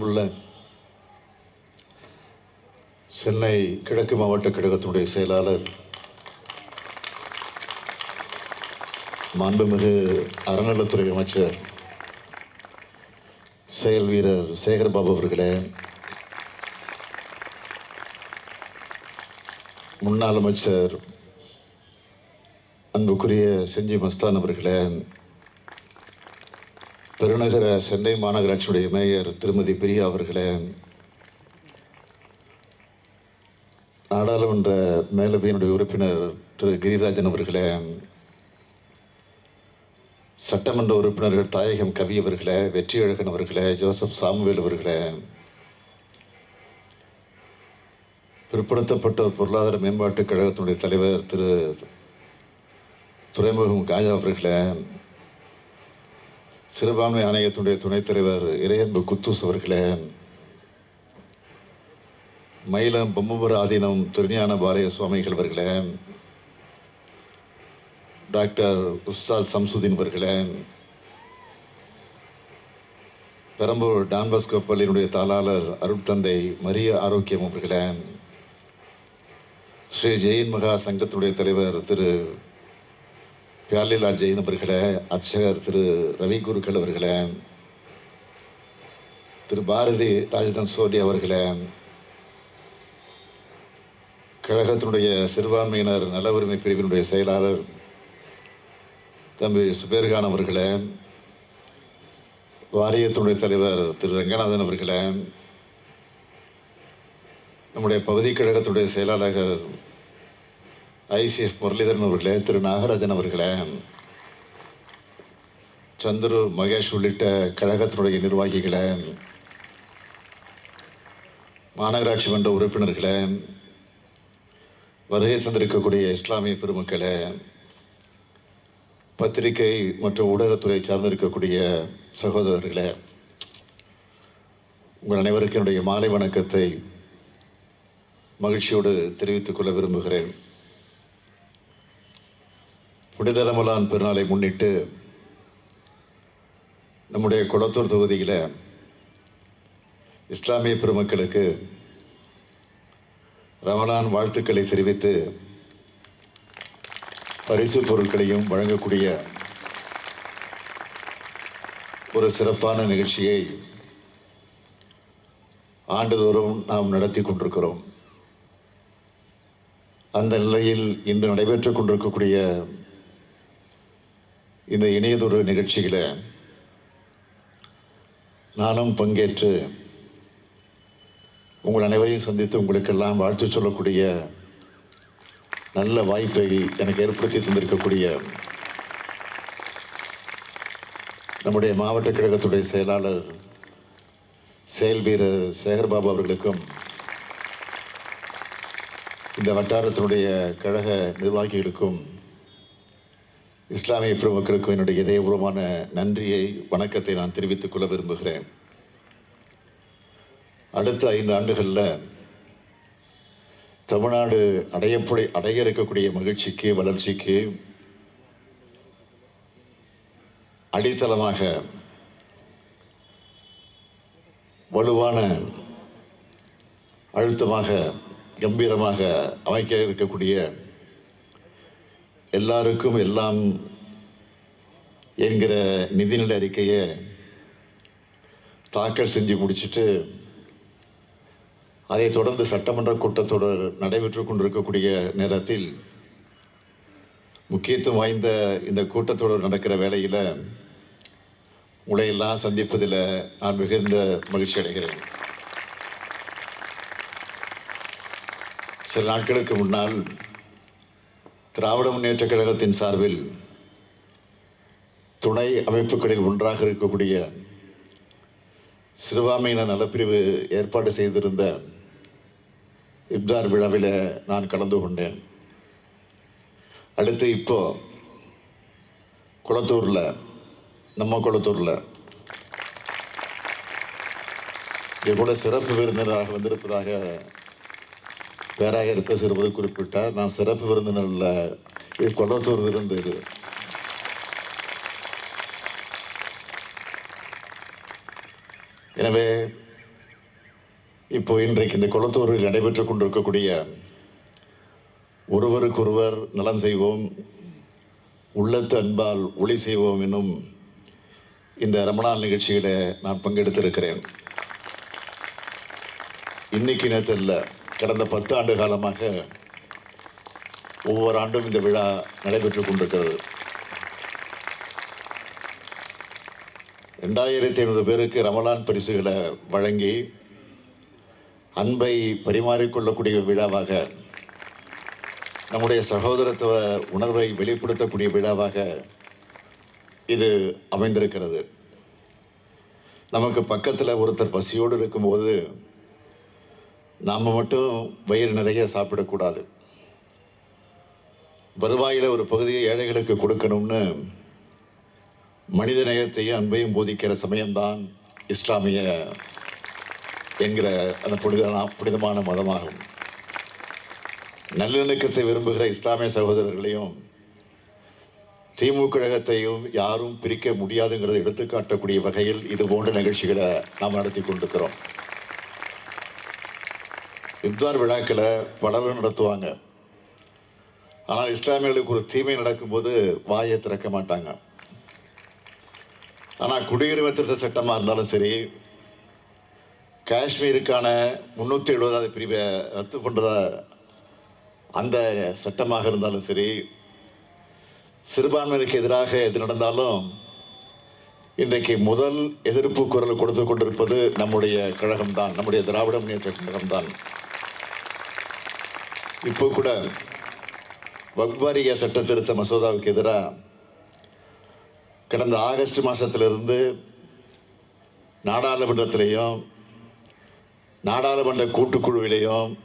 அன்புள்ள சென்னை கிழக்கு மாவட்ட கழகத்தினுடைய செயலாளர் மாண்புமிகு அறநலத்துறை அமைச்சர் செயல் வீரர் சேகர்பாபு அவர்களே முன்னாள் அமைச்சர் அன்புக்குரிய செஞ்சி மஸ்தான் அவர்களே பெருநகர சென்னை மாநகராட்சியுடைய மேயர் திருமதி பிரியா அவர்களே நாடாளுமன்ற மேலவையினுடைய உறுப்பினர் திரு கிரிராஜன் அவர்களே சட்டமன்ற உறுப்பினர்கள் தாயகம் கவி அவர்களே வெற்றியழகன் அவர்களே ஜோசப் சாமுவேல் அவர்களே பிற்படுத்தப்பட்டோர் பொருளாதார மேம்பாட்டுக் கழகத்தினுடைய தலைவர் திரு துறைமுகம் காஜா அவர்களே சிறுபான்மை ஆணையத்தினுடைய துணைத் தலைவர் இறையன்பு குத்தூஸ் அவர்களே மயிலம் பொம்மபுர ஆதீனம் திருஞான பாலய சுவாமிகள் அவர்களே டாக்டர் உஸ்தாத் சம்சுதீன் அவர்களே பெரம்பூர் டான்பாஸ்கோ பள்ளியினுடைய தாளாளர் அருட்தந்தை மரிய ஆரோக்கியம் அவர்களே ஸ்ரீ ஜெயின் மகா சங்கத்தினுடைய தலைவர் திரு பியார்லிலால் ஜெயின் அவர்களே அர்ச்சகர் திரு ரவி குருக்கள் அவர்களே திரு பாரதி ராஜதன் சோடி அவர்களே கழகத்தினுடைய சிறுபான்மையினர் நல உரிமை பிரிவினுடைய செயலாளர் தம்பி சுபேர்கான் அவர்களே வாரியத்தினுடைய தலைவர் திரு ரங்கநாதன் அவர்களே நம்முடைய பகுதி கழகத்துடைய செயலாளர் ஐசிஎஃப் முரளிதரன் அவர்களே திரு நாகராஜன் அவர்களே சந்துரு மகேஷ் உள்ளிட்ட கழகத்தினுடைய நிர்வாகிகளே மாநகராட்சி மன்ற உறுப்பினர்களே வருகை தந்திருக்கக்கூடிய இஸ்லாமிய பெருமக்களே பத்திரிகை மற்றும் ஊடகத்துறை சார்ந்திருக்கக்கூடிய சகோதரர்களே உங்கள் அனைவருக்கும் என்னுடைய மாலை வணக்கத்தை மகிழ்ச்சியோடு தெரிவித்துக் கொள்ள விரும்புகிறேன். புனித ரமலான் பெருநாளை முன்னிட்டு நம்முடைய குளத்தூர் தொகுதியில் இஸ்லாமிய பெருமக்களுக்கு ரமலான் வாழ்த்துக்களை தெரிவித்து பரிசு பொருட்களையும் வழங்கக்கூடிய ஒரு சிறப்பான நிகழ்ச்சியை ஆண்டுதோறும் நாம் நடத்தி கொண்டிருக்கிறோம். அந்த நிலையில் இன்று நடைபெற்றுக் கொண்டிருக்கக்கூடிய இந்த இணையதொரு நிகழ்ச்சியில் நானும் பங்கேற்று உங்கள் அனைவரையும் சந்தித்து உங்களுக்கெல்லாம் வாழ்த்து சொல்லக்கூடிய நல்ல வாய்ப்பை எனக்கு ஏற்படுத்தி தந்திருக்கக்கூடிய நம்முடைய மாவட்ட கழகத்துடைய செயலாளர் செயல் வீரர் சேகர்பாபு அவர்களுக்கும் இந்த வட்டாரத்தினுடைய கழக நிர்வாகிகளுக்கும் இஸ்லாமிய பெருமக்களுக்கும் என்னுடைய இதயபூர்வமான நன்றியை வணக்கத்தை நான் தெரிவித்துக் கொள்ள விரும்புகிறேன். அடுத்த ஐந்து ஆண்டுகளில் தமிழ்நாடு அடையப்படை அடைய இருக்கக்கூடிய மகிழ்ச்சிக்கு வளர்ச்சிக்கு அடித்தளமாக வலுவான அழுத்தமாக கம்பீரமாக அமைக்க இருக்கக்கூடிய எல்லாருக்கும் எல்லாம் என்கிற நிதிநிலை அறிக்கையை தாக்கல் செஞ்சு முடிச்சுட்டு அதைத் தொடர்ந்து சட்டமன்ற கூட்டத்தொடர் நடைபெற்று கொண்டிருக்கக்கூடிய நேரத்தில் முக்கியத்துவம் வாய்ந்த இந்த கூட்டத்தொடர் நடக்கிற வேளையில் உலையெல்லாம் சந்திப்பதில் நான் மிகுந்த மகிழ்ச்சி அடைகிறேன். சில நாட்களுக்கு முன்னால் திராவிட முன்னேற்ற கழகத்தின் சார்பில் துணை அமைப்புகளில் ஒன்றாக இருக்கக்கூடிய சிறுபான்மையினர் நலப்பிரிவு ஏற்பாடு செய்திருந்த இப்தார் விழாவில் நான் கலந்து கொண்டேன். அடுத்து இப்போ குளத்தூரில் நம்ம குளத்தூரில் இங்கே கூட சிறப்பு விருந்தினராக வந்திருப்பதாக பேராயர் சிறுவது குறிப்பிட்டார். நான் சிறப்பு விருந்தினர்ல இது கொள்ளத்தூர் விருந்து இது. எனவே இப்போ இன்றைக்கு இந்த குளத்தூரில் நடைபெற்றுக் கொண்டிருக்கக்கூடிய ஒருவருக்கொருவர் நலம் செய்வோம் உள்ளத்து அன்பால் ஒளி செய்வோம் என்னும் இந்த ரமணால் நிகழ்ச்சியில் நான் பங்கெடுத்திருக்கிறேன். இன்னைக்கு நேற்று இல்லை கடந்த பத்து ஆண்டு காலமாக ஒவ்வொரு ஆண்டும் இந்த விழா நடைபெற்றுக் கொண்டிருக்கிறது. ரெண்டாயிரத்தி ஐநூறு பேருக்கு ரமலான் பரிசுகளை வழங்கி அன்பை பரிமாறிக்கொள்ளக்கூடிய விழாவாக நம்முடைய சகோதரத்துவ உணர்வை வெளிப்படுத்தக்கூடிய விழாவாக இது அமைந்திருக்கிறது. நமக்கு பக்கத்தில் ஒருத்தர் பசியோடு இருக்கும்போது நாம் மட்டும் வயிறு நிறைய சாப்பிடக்கூடாது. வருவாயில் ஒரு பகுதியை ஏழைகளுக்கு கொடுக்கணும்னு மனித நேயத்தையும் அன்பையும் போதிக்கிற சமயம்தான் இஸ்லாமிய என்கிற அந்த புனித புனிதமான மதமாகும். நல்லிணக்கத்தை விரும்புகிற இஸ்லாமிய சகோதரர்களையும் திமுக கழகத்தையும் யாரும் பிரிக்க முடியாதுங்கிறத எடுத்துக்காட்டக்கூடிய வகையில் இது போன்ற நிகழ்ச்சிகளை நாம் நடத்தி கொண்டிருக்கிறோம். இப்தார் விழாக்களை பலரும் நடத்துவாங்க. ஆனால் இஸ்லாமியர்களுக்கு ஒரு தீமை நடக்கும்போது வாயை திறக்க மாட்டாங்க. ஆனால் குடியுரிமை திருத்த சட்டமாக இருந்தாலும் சரி காஷ்மீருக்கான முந்நூற்றி எழுபதாவது பிரிவை ரத்து பண்ணுற அந்த சட்டமாக இருந்தாலும் சரி சிறுபான்மையினருக்கு எதிராக எது நடந்தாலும் இன்றைக்கு முதல் எதிர்ப்பு குரல் கொடுத்து கொண்டிருப்பது நம்முடைய கழகம்தான் நம்முடைய திராவிட முன்னேற்ற கழகம்தான். இப்போ கூட வக்வாரிய சட்ட திருத்த மசோதாவுக்கு எதிராக கடந்த ஆகஸ்ட் மாதத்திலிருந்து நாடாளுமன்றத்திலையும் நாடாளுமன்ற கூட்டுக்குழுவிலையும்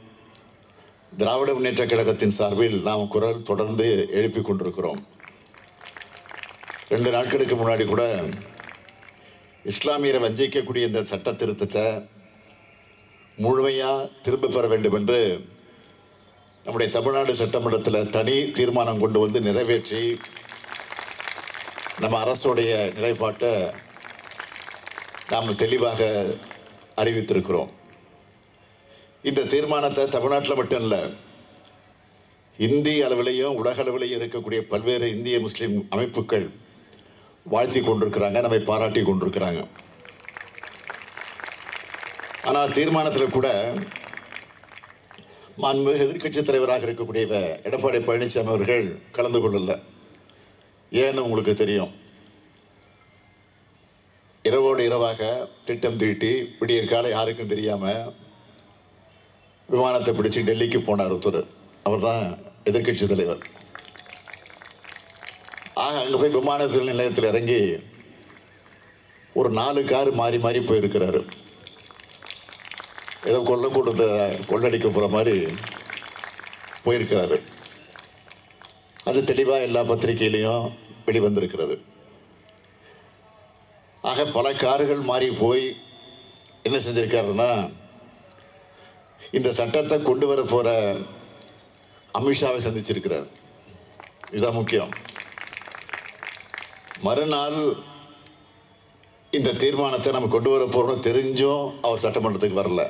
திராவிட முன்னேற்ற கழகத்தின் சார்பில் நாம் குரல் தொடர்ந்து எழுப்பி கொண்டிருக்கிறோம். ரெண்டு நாட்களுக்கு முன்னாடி கூட இஸ்லாமியரை வஞ்சிக்கக்கூடிய இந்த சட்ட திருத்தத்தை முழுமையாக திரும்ப பெற வேண்டும் என்று நம்முடைய தமிழ்நாடு சட்டமன்றத்தில் தனி தீர்மானம் கொண்டு வந்து நிறைவேற்றி நம்ம அரசுடைய நிலைப்பாட்டை நாம் தெளிவாக அறிவித்திருக்கிறோம். இந்த தீர்மானத்தை தமிழ்நாட்டில் மட்டும் இல்லை இந்திய அளவிலையும் உலக அளவிலையும் இருக்கக்கூடிய பல்வேறு இந்திய முஸ்லீம் அமைப்புகள் வாழ்த்தி கொண்டிருக்கிறாங்க நம்மை பாராட்டி கொண்டிருக்கிறாங்க. ஆனால் தீர்மானத்தில் கூட மாண்புமிகு எதிர்கட்சி தலைவராக இருக்கக்கூடிய எடப்பாடி பழனிசாமி அவர்கள் கலந்து கொள்ளல. ஏன்னு உங்களுக்கு தெரியும். இரவோடு இரவாக திட்டம் தீட்டி விடியற் காலை யாருக்கும் தெரியாம விமானத்தை பிடிச்சு டெல்லிக்கு போனார் ஒருத்தர். அவர் தான் எதிர்க்கட்சி தலைவர். ஆக அங்கே போய் விமான நிலையத்தில் இறங்கி ஒரு நாலு கார் மாறி மாறி போயிருக்கிறாரு. ஏதோ கொள்ள கூட்டத்தை கொள்ளடிக்க போகிற மாதிரி போயிருக்கிறாரு. அது தெளிவாக எல்லா பத்திரிகையிலையும் வெளிவந்திருக்கிறது. ஆக பல கார்கள் மாறி போய் என்ன செஞ்சிருக்காருன்னா இந்த சட்டத்தை கொண்டு வர போகிற அமித்ஷாவை சந்திச்சிருக்கிறார். இதுதான் முக்கியம். மறுநாள் இந்த தீர்மானத்தை நம்ம கொண்டு வர போகிறோம்னு தெரிஞ்சும் அவர் சட்டமன்றத்துக்கு வரல.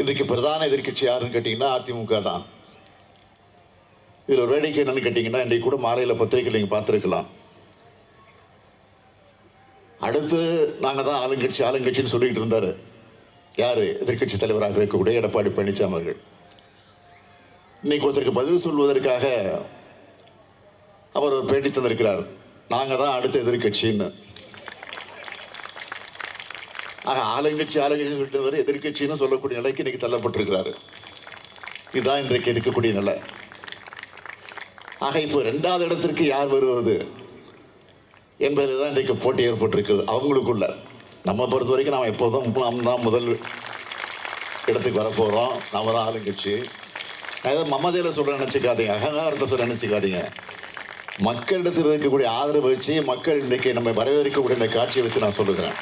இன்றைக்கு பிரதான எதிர்க்கட்சி யாருன்னு கேட்டிங்கன்னா அதிமுக தான். இதில் ஒரு வேடிக்கை என்னன்னு கேட்டிங்கன்னா இன்றைக்கு கூட மாலையில் பத்திரிகை நீங்கள் பார்த்துருக்கலாம். அடுத்து நாங்கள் தான் ஆளுங்கட்சி ஆளுங்கட்சின்னு சொல்லிக்கிட்டு இருந்தார். யார்? எதிர்க்கட்சி தலைவராக இருக்கக்கூடிய எடப்பாடி பழனிசாமி அவர்கள். இன்னைக்கு ஒருத்தருக்கு பதில் சொல்வதற்காக அவர் பேட்டி தந்திருக்கிறார். நாங்கள் தான் அடுத்த எதிர்க்கட்சின்னு. ஆக ஆளுங்கட்சி ஆளுங்கட்சி சொல்லிட்டு வர எதிர்க்கட்சின்னு சொல்லக்கூடிய நிலைக்கு இன்னைக்கு தள்ளப்பட்டிருக்கிறாரு. இதுதான் இன்றைக்கு இருக்கக்கூடிய நிலை. ஆக இப்போ ரெண்டாவது இடத்திற்கு யார் வருவது என்பதில் தான் இன்றைக்கு போட்டி ஏற்பட்டிருக்கிறது. அவங்களுக்குள்ள. நம்ம பொறுத்த வரைக்கும் நாம் எப்போதும் நாம் தான் முதல் இடத்துக்கு வரப்போகிறோம் நாம் தான் ஆளுங்கட்சி நான் ஏதோ மமதையில் சொல்ல நினச்சிக்காதீங்க. அகங்காரத்தை சொல்ல நினச்சிக்காதீங்க. மக்களிடத்தில் இருக்கக்கூடிய ஆதரவு வச்சு மக்கள் இன்றைக்கு நம்ம வரவேற்கக்கூடிய இந்த காட்சியை வச்சு நான் சொல்லுகிறேன்.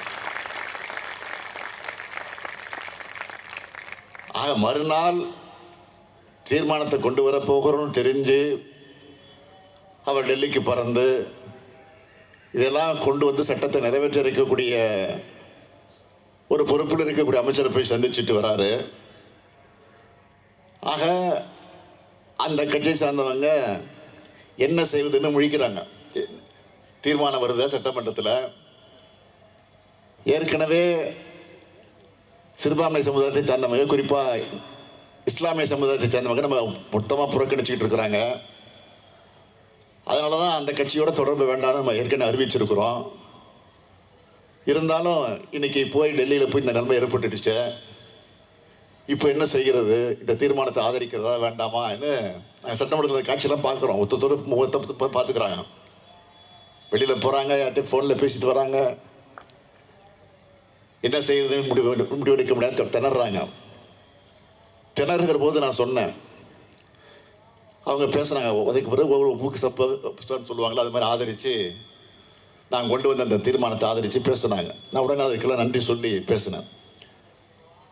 ஆக மறுநாள் தீர்மானத்தை கொண்டு வர போகிறோம்னு தெரிஞ்சு அவர் டெல்லிக்கு பறந்து இதெல்லாம் கொண்டு வந்து சட்டத்தை நிறைவேற்ற இருக்கக்கூடிய ஒரு பொறுப்பில் இருக்கக்கூடிய அமைச்சரை போய் சந்திச்சுட்டு வராரு. ஆக அந்த கட்சியை சார்ந்தவங்க என்ன செய்வதுன்னு முழிக்கிறாங்க. தீர்மானம் வருது சட்டமன்றத்தில். ஏற்கனவே சிறுபான்மை சமுதாயத்தை சார்ந்தவங்க குறிப்பாக இஸ்லாமிய சமுதாயத்தை சார்ந்தவங்க நம்ம மொத்தமாக புறக்கணிச்சுக்கிட்டு இருக்கிறாங்க. அதனால தான் அந்த கட்சியோட தொடர்பு வேண்டாம்னு நம்ம ஏற்கனவே அறிவிச்சிருக்கிறோம். இருந்தாலும் இன்றைக்கி போய் டெல்லியில் போய் இந்த நிலைமை ஏற்பட்டுடுச்சு. இப்போ என்ன செய்கிறது? இந்த தீர்மானத்தை ஆதரிக்கிறதா வேண்டாமான்னு சட்டமன்றத்தில் காட்சியெல்லாம் பார்க்குறோம். ஒருத்தர் முகத்தை பார்த்துக்கிறாங்க. வெளியில் போகிறாங்க யார்கிட்ட ஃபோனில் பேசிட்டு வராங்க. என்ன செய்யறதுன்னு முடிவு முடிவெடுக்க முடியாது. திணறாங்க. திணறுகிற போது நான் சொன்னேன். அவங்க பேசுனாங்க அதுக்கு பிறகு ஒவ்வொரு புக்கு சப்ப சொல்லுவாங்களோ அது மாதிரி ஆதரித்து நான் கொண்டு வந்த அந்த தீர்மானத்தை ஆதரித்து பேசுனாங்க. நான் உடனே அதுக்கெல்லாம் நன்றி சொல்லி பேசினேன்.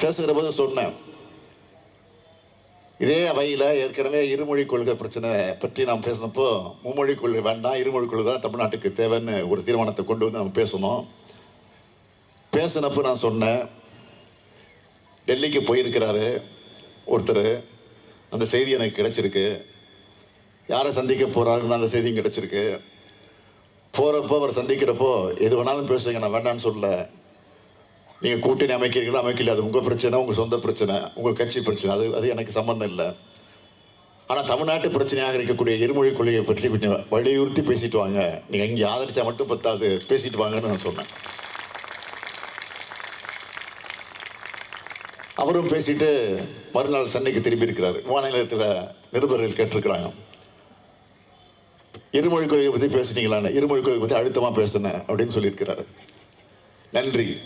பேசுகிற போது சொன்னேன் இதே அவையில் ஏற்கனவே இருமொழி கொள்கை பிரச்சனை பற்றி நாம் பேசினப்போ மும்மொழி கொள்கை வேண்டாம் இருமொழி கொள்கை தான் தமிழ்நாட்டுக்கு தேவைன்னு ஒரு தீர்மானத்தை கொண்டு வந்து நம்ம பேசணும். பேசினப்போ நான் சொன்னேன். டெல்லிக்கு போயிருக்கிறாரு ஒருத்தர். அந்த செய்தி எனக்கு கிடச்சிருக்கு. யாரை சந்திக்க போகிறாருன்னு அந்த செய்தியும் கிடச்சிருக்கு. போகிறப்போ அவர் சந்திக்கிறப்போ எது வேணாலும் பேசுங்க நான் வேண்டாம்னு சொல்லல. நீங்கள் கூட்டணி அமைக்கிறீங்களோ அமைக்கல. அது உங்கள் பிரச்சனை உங்கள் சொந்த பிரச்சனை உங்கள் கட்சி பிரச்சனை. அது அது எனக்கு சம்மந்தம் இல்லை. ஆனால் தமிழ்நாட்டு பிரச்சனையாக இருக்கக்கூடிய இருமொழி கொள்கையை பற்றி கொஞ்சம் வலியுறுத்தி பேசிட்டு வாங்க. நீங்கள் இங்கே ஆதரிச்சா மட்டும் பத்தாது பேசிட்டு வாங்கன்னு நான் சொன்னேன். அவரும் பேசிட்டு மறுநாள் சென்னைக்கு திரும்பி இருக்கிறார். விமான நிலையத்தில் நிருபர்கள் கேட்டிருக்கிறாங்க. இருமொழி கொள்கையை பற்றி பேசுனீங்களான்னு. இருமொழி கொள்கை பற்றி அழுத்தமாக பேசினேன் அப்படின்னு சொல்லியிருக்கிறாரு. நன்றி.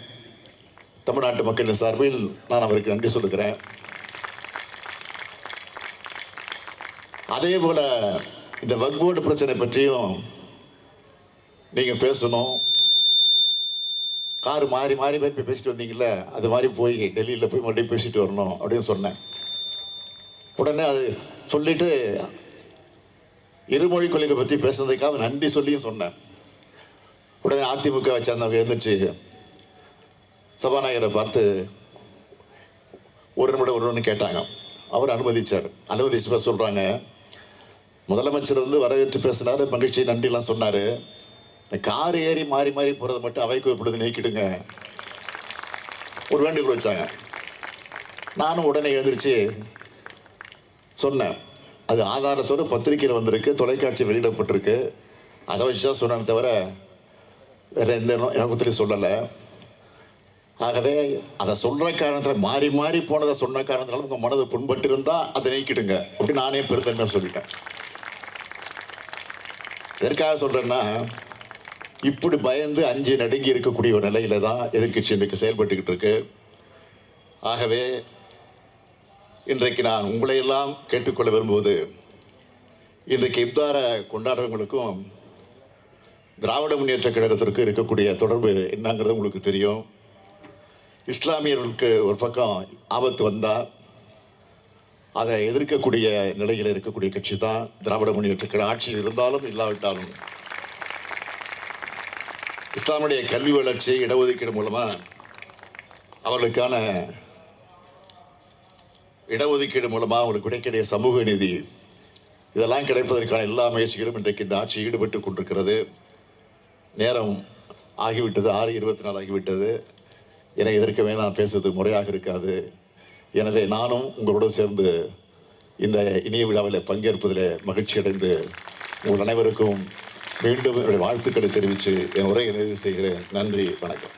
தமிழ்நாட்டு மக்களின் சார்பில் நான் அவருக்கு நன்றி சொல்லுகிறேன். அதே போல இந்த வக்போர்டு பிரச்சனை பற்றியும் நீங்கள் பேசணும். கார் மாறி மாறி மாறி போய் பேசிட்டு வந்தீங்கல்ல அது மாதிரி போய் டெல்லியில் போய் மறுபடியும் பேசிட்டு வரணும் அப்படின்னு சொன்னேன். உடனே அது சொல்லிட்டு இருமொழி கொள்கை பற்றி பேசுனதுக்காக நன்றி சொல்லியும் சொன்னேன். உடனே அதிமுக வச்சிருந்தவங்க எழுந்துச்சு. சபாநாயகரை பார்த்து ஒரு நிமிடம் ஒருவன்னு கேட்டாங்க. அவர் அனுமதிச்சார். அனுமதிச்சு சொல்கிறாங்க முதலமைச்சர் வந்து வரவேற்று பேசினார் மகிழ்ச்சி நன்றிலாம் சொன்னார். இந்த கார் ஏறி மாறி மாறி போகிறத மட்டும் அவைக்கு இப்பொழுது நீக்கிடுங்க. ஒரு வேண்டுகோள் வச்சாங்க. நானும் உடனே எழுந்திரிச்சு சொன்னேன். அது ஆதாரத்தோடு பத்திரிக்கையில் வந்திருக்கு தொலைக்காட்சி வெளியிடப்பட்டிருக்கு. அதை வச்சு தான் சொன்னேன் தவிர வேற எந்த யோகத்திலையும் சொல்லலை. ஆகவே அதை சொல்ற காரணத்தில் மாறி மாறி போனதை சொன்ன காரணத்தினால உங்க மனது புண்பட்டு இருந்தா அதை நீக்கிடுங்க. அப்படி நானே பெருந்தன்மையாக சொல்லிட்டேன். எதற்காக சொல்றேன்னா இப்படி பயந்து அஞ்சு நடுங்கி இருக்கக்கூடிய ஒரு நிலையில தான் எதிர்க்கட்சி இன்றைக்கு செயல்பட்டுக்கிட்டு இருக்கு. ஆகவே இன்றைக்கு நான் உங்களையெல்லாம் கேட்டுக்கொள்ள விரும்புவது இன்றைக்கு இப்தார கொண்டாடுறவங்களுக்கும் திராவிட முன்னேற்ற கழகத்திற்கு இருக்கக்கூடிய தொடர்பு என்னங்கிறது உங்களுக்கு தெரியும். இஸ்லாமியர்களுக்கு ஒரு பக்கம் ஆபத்து வந்தா அதை எதிர்க்கக்கூடிய நிலையில் இருக்கக்கூடிய கட்சி தான் திராவிட முன்னேற்ற கழக ஆட்சியில் இருந்தாலும் இல்லாவிட்டாலும். இஸ்லாமுடைய கல்வி வளர்ச்சி இடஒதுக்கீடு மூலமாக அவர்களுக்கான இடஒதுக்கீடு மூலமாக அவங்களுக்கு கிடைக்கக்கூடிய சமூக நிதி இதெல்லாம் கிடைப்பதற்கான எல்லா முயற்சிகளும் இன்றைக்கு இந்த ஆட்சி ஈடுபட்டு கொண்டிருக்கிறது. நேரம் ஆகிவிட்டது. ஆறு இருபத்தி நாலு ஆகிவிட்டது. என இதற்கு நான் பேசுவது முறையாக இருக்காது. எனவே நானும் உங்களோடு சேர்ந்து இந்த இணைய விழாவில் பங்கேற்பதில் மகிழ்ச்சி அடைந்து உங்கள் அனைவருக்கும் மீண்டும் என்னுடைய வாழ்த்துக்களை தெரிவித்து என் உரையை நிறைவு செய்கிறேன். நன்றி வணக்கம்.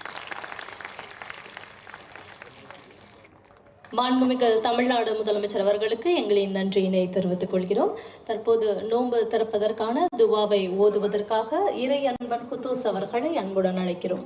மாண்புமிகு தமிழ்நாடு முதலமைச்சர் அவர்களுக்கு எங்களின் நன்றியினை தெரிவித்துக் கொள்கிறோம். தற்போது நோன்பு திறப்பதற்கான துவாவை ஓதுவதற்காக இறை அன்பன் ஹுத்தூஸ் அவர்களை அன்புடன் அழைக்கிறோம்.